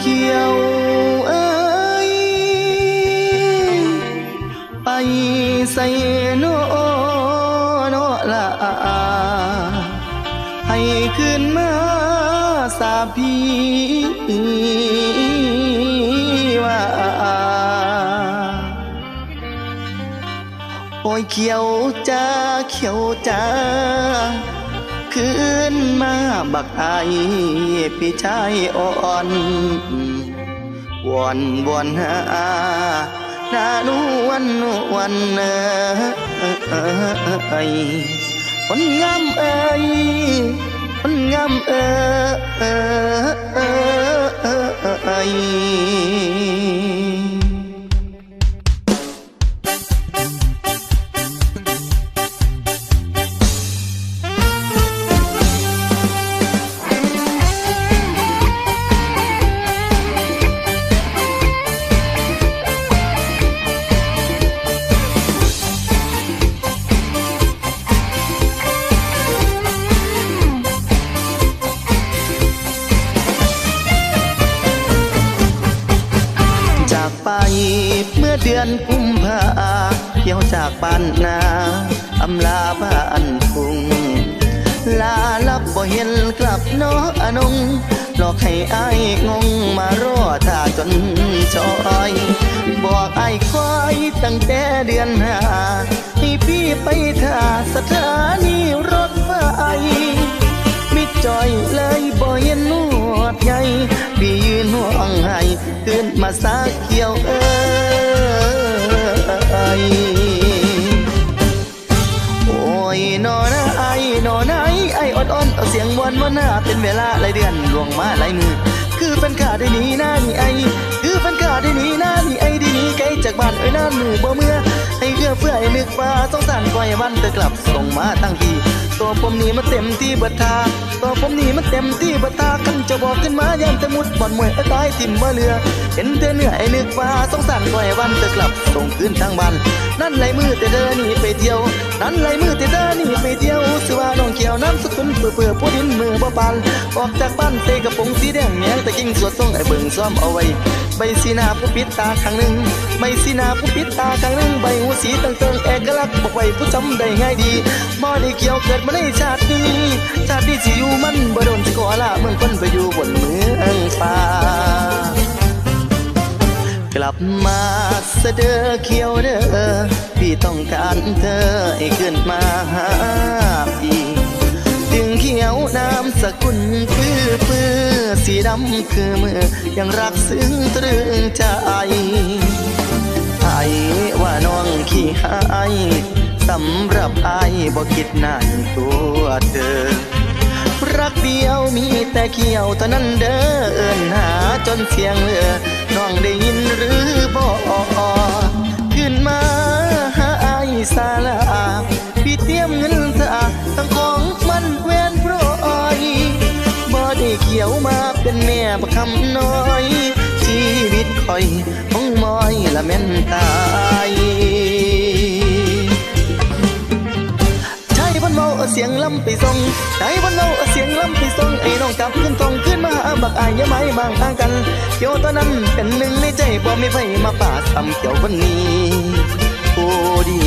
เขียวเอ้ยไปใส่โนโนละให้ขึ้นมาสาพีว่าโอ้ยเขียวจ้าเขียวจ้า ขึ้นมาบักไอพี่ชายอ่อนวอนวอนหาน้านวลนวลเอ้ยคนงามเอ้ยคนงามเอ้ย มื่อเดือนกุมภาเที่ยวจากบ้านนาอำลาบ้านทุ่งลาลับบ่เห็นกลับเน้ออนงหลอกให้อ้ายงงมารอท่าจนจอย บอกอายคอยตั้งแต่เดือนหาให้พี่ไปท่าสถานีรถไฟมิดจอยเลยบ่เห็นนวดใหญ่พี่ยืนห่วงให้ขึ้นมาสักเกี่ยวเอ้ย โอ้ยนอนะไอ้นอนไอ้ไอ้อ่อนเอาเสียงวนวันหน้าเป็นเวลาหลายเดือนล่วงมาหลายมือคือเป็นขาได้หนีหน้านี่ไอคือเป็นขาได้หนีหน้านี่ไอดีหนีไกลจากบ้านเอ้ยน้ามือบ่เมื่อให้เอื้อเพื่อให้นึกว่าสงสารก่อยวันเธอกลับส่งมาตั้งที ตัวผมนี่มันเต็มที่บัดทาตัวผมนี่มันเต็มที่บัดทาขันจะบอกขึ้นมายันแต่มุดบ่อนมวยเอตายทิ่มมาเรือ เห็นเธอเหนื่อยนึกว่าสงสารก่อยวันเธอกลับส่งคืนทางบ้านนั่นไหลมือแต่เดินหนีไปเที่ยว นั่นไหลมือแต่เดินหนีไปเที่ยว เขียวน้ำสกุลเปื่อเปื่อผู้ดินมือบ่ปานออกจากบ้านเตะกระโปรงสีแดงแงงแต่กิ้งสวดทรงไอ้เบิ่งซ้อมเอาไว้ ใบสีหน้าผู้ปิดตาข้างหนึ่งใบสีหน้าผู้ปิดตาข้างหนึ่งใบหูสีต่างๆเอกลักษณ์บอกไว้ผู้จำได้ง่ายดีบ่ได้เกี่ยวเกิดมาในชาตินี้ชาตินี้สิอยู่มันบ่โดนสิขอละเมืองคนไปอยู่บนเมืองฟ้ากลับมาเสดอเขียวเด้อพี่ต้องการเธอให้ขึ้นมาหา สกุลปื้อปื้อสีดำคือมือ ยังรักซึ้งตรึงใจไอ้ว่าน้องขี้หายสำหรับไอ้บ่คิดนานตัวเธอรักเดียวมีแต่เขียวเท่านั้นเด้อเอินหาจนเสียงเอือน้องได้ยินหรือบ่ขึ้นมา เป็นแม่ประคำน้อย ชีวิตคอยของมอยละแม่นตายใช้วันเมาเสียงลำไปส่งใช้วันเมาเสียงลำไปส่งไอ้น้องกลับขึ้นทองขึ้นมาหาบักอายยาไม้บางทางกัน เกี่ยวตอนนั้นเป็นหนึ่งในใจบ่มีไฟมาป่าดทำเกี่ยววันนี้โอ้ดี